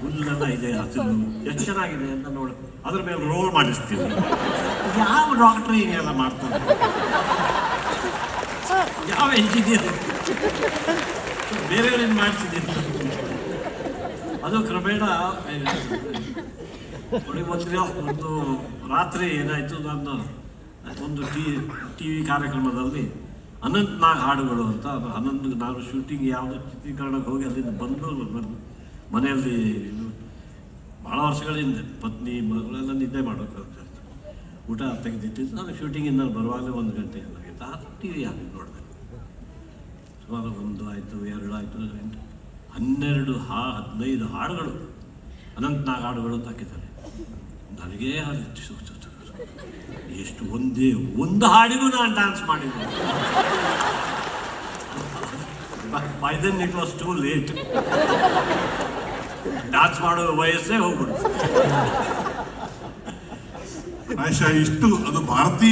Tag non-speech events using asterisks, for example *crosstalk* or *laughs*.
ಹುಲ್ಲೆಲ್ಲ ಇದೆ ಹಸಿರು ಎಷ್ಟು ಚೆನ್ನಾಗಿದೆ ಅಂತ ನೋಡಿ ಅದ್ರ ಮೇಲೆ ರೋಲ್ ಮಾಡಿಸ್ತೀವಿ. ಯಾವ ಡಾಕ್ಟ್ರ್ ಹಿಂಗೆಲ್ಲ ಮಾಡ್ತಾರೆ? ಯಾವ ಇಂಜಿನಿಯರ್ ಬೇರೆಯವ್ರೇನು ಮಾಡ್ತಿದ್ದೀನಿ ಅದು ಕ್ರಮೇಣ ಒಂದು ಒಂದು ರಾತ್ರಿ ಏನಾಯಿತು ನಾನು ಒಂದು ಟಿ ಟಿ ವಿ ಕಾರ್ಯಕ್ರಮದಲ್ಲಿ ಅನಂತ್ ನಾಗ್ ಹಾಡುಗಳು ಅಂತ ಅನಂತ್ ನಾನು ಶೂಟಿಂಗ್ ಯಾವುದೋ ಚಿತ್ರೀಕರಣಕ್ಕೆ ಹೋಗಿ ಅಲ್ಲಿಂದ ಬಂದು ಬಂದು ಮನೆಯಲ್ಲಿ ಭಾಳ ವರ್ಷಗಳ ಹಿಂದೆ ಪತ್ನಿ, ಮಗಳೆಲ್ಲ ನಿದ್ದೆ ಮಾಡೋಕ್ಕೆ ಊಟ ತೆಗೆದಿಟ್ಟಿದ್ದು ನಾನು ಶೂಟಿಂಗಿಂದ ಬರುವಾಗಲೇ ಒಂದು ಗಂಟೆ ಆಗಿತ್ತು ಆ ಟಿ ವಿ ಹಾಕಿ ನೋಡಿದೆ. ಸುಮಾರು ಒಂದು ಆಯಿತು, ಎರಡು ಆಯಿತು, ಎಂಟು, ಹನ್ನೆರಡು ಹಾ, ಹದಿನೈದು ಹಾಡುಗಳು, ಅನಂತನಾಗ್ ಹಾಡುಗಳು ಅಂತ ಹಾಕಿದ್ದಾರೆ. ನನಗೇ ಹಾಡಿತ್ತು. ಎಷ್ಟು ಒಂದೇ ಒಂದು ಹಾಡಿಗೂ ನಾನು ಡ್ಯಾನ್ಸ್ ಮಾಡಿದ್ದೆ. By then it was too late dance ಮಾಡುವ ವಯಸ್ಸೇ ಹೋಗ್ಬಿಡ್ತು. *laughs* ಇಷ್ಟು ಅದು ಭಾರತೀಯ